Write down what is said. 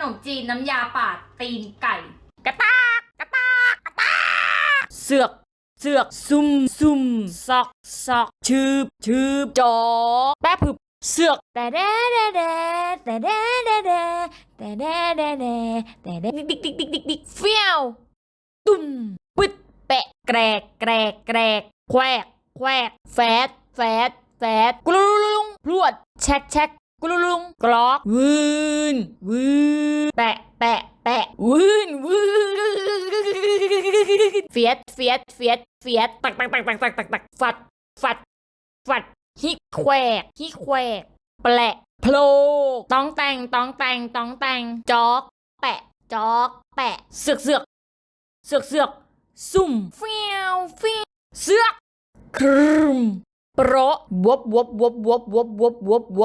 นมจีนน้ำยาป่าตีนไก่ กระตากกระตากกระตากเสือกเสือกซุ่มซุ่มซอกซอกชืบชืบจอแป๊บผึบเสือกแต่แด่แต่แด่แต่แด่แต่แด่แต่แด่แต่แด่แต่แด่ดิกดิกดิกดิกดิกเฟี้ยวตุ่มปึดแปะแกรกแกรกแกรกแควกแควกแฟดแฟดแฟดกลุลุงพรวดแช็กแช็ก กลุลุงกรอกวืนวืนแปะแปะแปะวืนวืนเฟียดเฟียดเฟียดเฟียดตักตักตักตักตักตักตักฟัดฟัดฟัดฮิแควกฮิแควกแปะโพลกต้องแต่งต้องแต่งต้องแต่งจอก แปะจอก แปะเสือกเสือกเสือกเสือกซุ่มเฟียวเฟียวเสือกครึม โปรวบวบวบว